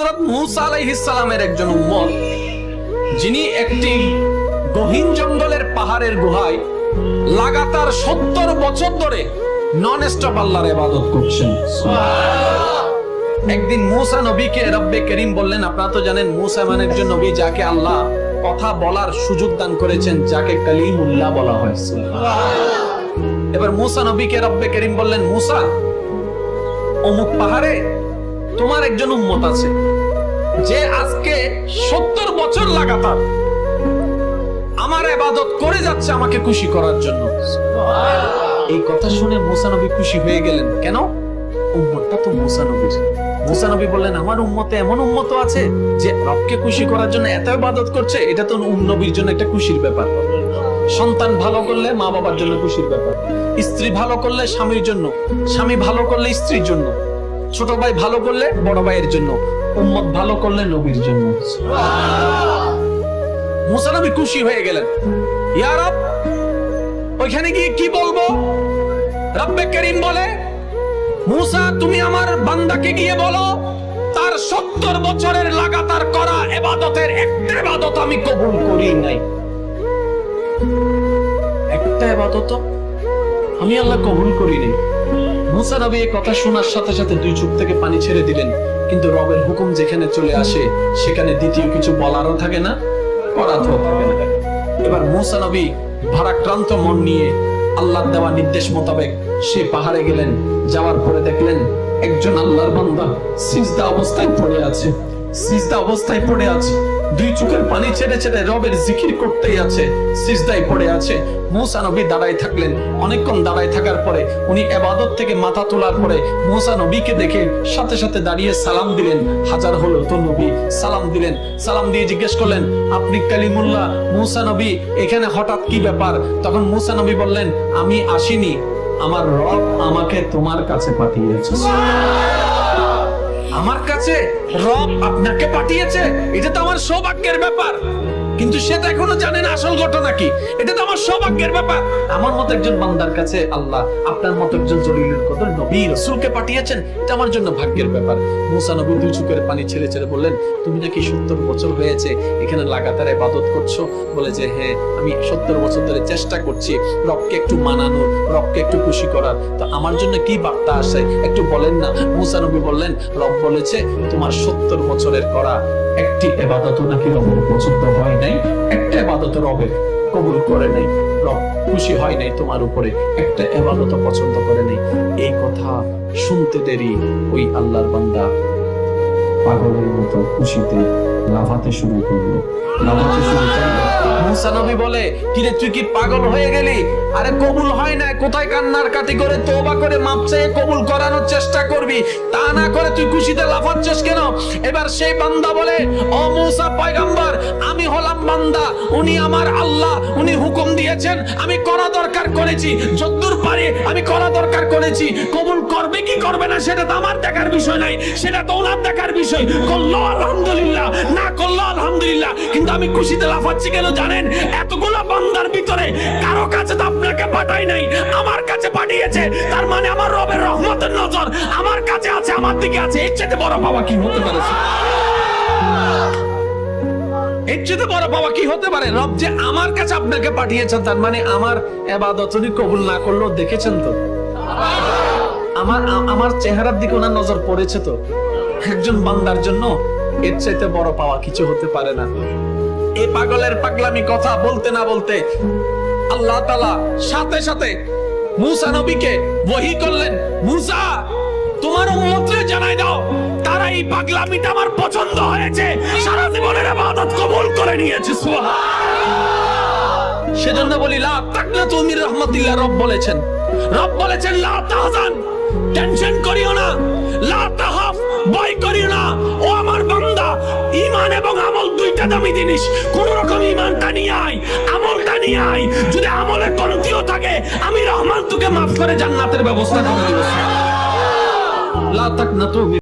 হযরত মুসা আলাইহিসসালামের একজন উম্মত, যিনি একটি গহীন জঙ্গলের পাহাড়ের গুহায় লাগাতার সত্তর বছর ধরে নন স্টপ আল্লাহর ইবাদত করছেন। একদিন মুসা নবীকে রব্বে করিম বললেন, আপনারা তো জানেন, মুসা এমন একজন নবী যাকে আল্লাহ কথা বলার সুযোগ দান করেছেন, যাকে কালিমুল্লাহ বলা হয়। এবার মুসা নবীকে রব্বে করিম বললেন, মুসা, অমুক পাহাড়ে তোমার একজন উম্মত আছে যে আজকে সত্তর বছর লাগাতার আমার এবাদত করে যাচ্ছে আমাকে খুশি করার জন্য। এই কথা শুনে মুসা নবী খুশি হয়ে গেলেন। কেন? উম্মতটা তো মুসা নবীর। মুসা নবী বললেন আমার উম্মতে এমন উম্মত আছে যে রবকে খুশি করার জন্য এত ইবাদত করছে এটা তো উম জন্য একটা খুশির ব্যাপার। সন্তান ভালো করলে মা বাবার জন্য খুশির ব্যাপার। স্ত্রী ভালো করলে স্বামীর জন্য স্বামী ভালো করলে স্ত্রীর জন্য। ছোট ভাই ভালো করলে, বড় ভাইয়ের জন্য। উম্মত ভালো করলে নবীর জন্য। মুসা নবী খুশি হয়ে গেলেন। ইয়া রব, ওইখানে গিয়ে কি বলব? রব্বে করিম বলে, মুসা, তুমি আমার বান্দাকে গিয়ে বলো, তার সত্তর বছরের লাগাতার করা এবাদতের একটা এবাদত আমি কবুল করি নাই। একটা এবাদত আমি আল্লাহ কবুল করি নাই। মুসা নবী কথা শোনার সাথে সাথে দুই চোখ থেকে পানি ছেড়ে দিলেন। কিন্তু রবের হুকুম যেখানে চলে আসে, সেখানে দ্বিতীয় কিছু বলারও থাকে না, করাতেও থাকে না। এবার মুসা নবী ভারাক্রান্ত মন নিয়ে আল্লাহর দেওয়া নির্দেশ মোতাবেক সে পাহাড়ে গেলেন, যাওয়ার পরে দেখলেন একজন আল্লাহর বান্দা সিজদা অবস্থায় পড়ে আছে। সিজদা অবস্থায় পড়ে আছে। দুই চোখের পানি ছেড়ে ছেড়ে রবের জিকির করতেই আছে। সিজদায় পড়ে আছে। মুসা নবী দাঁড়ায় থাকলেন। অনেকক্ষণ দাঁড়ায় থাকার পরে উনি এবাদত থেকে মাথা তোলার পরে মুসা নবীকে দেখে সাথে সাথে দাঁড়িয়ে সালাম দিলেন। হাজার হলো তো নবী। সালাম দিলেন। সালাম দিয়ে জিজ্ঞেস করলেন, আপনি কালিমুল্লাহ, মুসা নবী, এখানে হঠাৎ কি ব্যাপার? তখন মুসা নবী বললেন, আমি আসিনি। আমার রব আমাকে তোমার কাছে পাঠিয়েছে। আমার কাছে রব আপনাকে পাঠিয়েছে। এটা তো আমার সৌভাগ্যের ব্যাপার। কিন্তু সে তো এখনও জানে না আসল ঘটনা কি। এটা তো আমার সৌভাগ্যের ব্যাপার। আমার মতো একজন বান্দার কাছে আল্লাহ, আপনার মতো একজন জলিলুল কদর নবী, রসুলকে পাঠিয়েছেন, এটা আমার জন্য ভাগ্যের ব্যাপার। মুসা নবী দুই চোখের পানি ছেড়ে ছেড়ে বললেন, তুমি নাকি সত্তর বছর হয়েছে এখানে লাগাতার ইবাদত করছ? বলে যে হ্যাঁ আমি সত্তর বছর ধরে চেষ্টা করছি রবকে একটু মানানোর, রবকে একটু খুশি করার। তো আমার জন্য কি বার্তা আসে? একটু বলেন না। মুসা নবী বললেন, রব বলেছে তোমার সত্তর বছরের করা একটি এবাদত নাকি রবের পছন্দ হয় একটা এবাদত রবের কবুল করে নাই। রব খুশি হয় নাই তোমার উপরে। একটা এবাদত পছন্দ করে নাই। এই কথা শুনতে দেরি ওই আল্লাহর বান্দা। পাগলের মতো খুশিতে লাফাতে শুরু করল। লাফাতে শুরু করল। মুসা নবী বলে, কিরে, তুই কি পাগল হয়ে গেলি? আরে, কবুল হয় না। কোথায় কান্নার কাটি করে তোবা করে মাপ চেয়ে কবুল করানোর চেষ্টা করবি? তা না করে তুই খুশিতে লাফাচ্ছিস কেন? এবার সেই বান্দা বলে, ও মুসা, পয়গাম্বর আমি হলাম বান্দা, উনি আমার আল্লাহ, উনি হুকুম দিয়েছেন, আমি করা দরকার করেছি, যদ্দূর পারি আমি করা দরকার করেছি, কবুল করবে কি করবে না সেটা তো আমার দেখার বিষয় নাই, সেটা তো ওনার দেখার বিষয়, করল আলহামদুলিল্লাহ, না করল আলহামদুলিল্লাহ, কিন্তু আমি খুশিতে লাফাচ্ছি কেন জানেন? এতগুলো বান্দার ভিতরে কারও কাছে তো আপনাকে পাঠাই নাই, আমার কাছে পাঠিয়েছে, তার মানে আমার রবের রহমতের নজর আমার কাছে আছে, আমার দিকে আছে, এর চেয়ে বড় বাবা কি হতে পারে? এর বড় বাবা, কি হতে পারে? রব যে আমার কাছে আপনাকে পাঠিয়েছেন, তার মানে আমার কবুল না দেখেছেন তো? আমার আমার চেহারার দিকে ওনার নজর পড়েছে তো? একজন বান্দার জন্য এর চাইতে বড় পাওয়া কিছু হতে পারে না। এই পাগলের পাগলামি কথা বলতে না বলতে আল্লাহ তালা সাথে সাথে মুসা নবীকে করলেন, মুসা, তোমার উম্মতরে জানাই দাও, তারা এই পাগলামিটা আমার পছন্দ হয়েছে। সারা জীবনের সেজন্য বলি, লা তাকনা তুমি রহমাতিল্লাহ, রব বলেছেন। রব বলেছেন টেনশন করিও না। করিও না। ও আমার বান্দা এবং আমল দুইটা দামি জিনিস। কোন রকম ঈমানটা নিয়ে আয়, আমলটা নিয়ে আয়। যদি আমলের কমতিও থাকে, আমি রহমান তোকে মাফ করে জান্নাতের ব্যবস্থা করে তুমি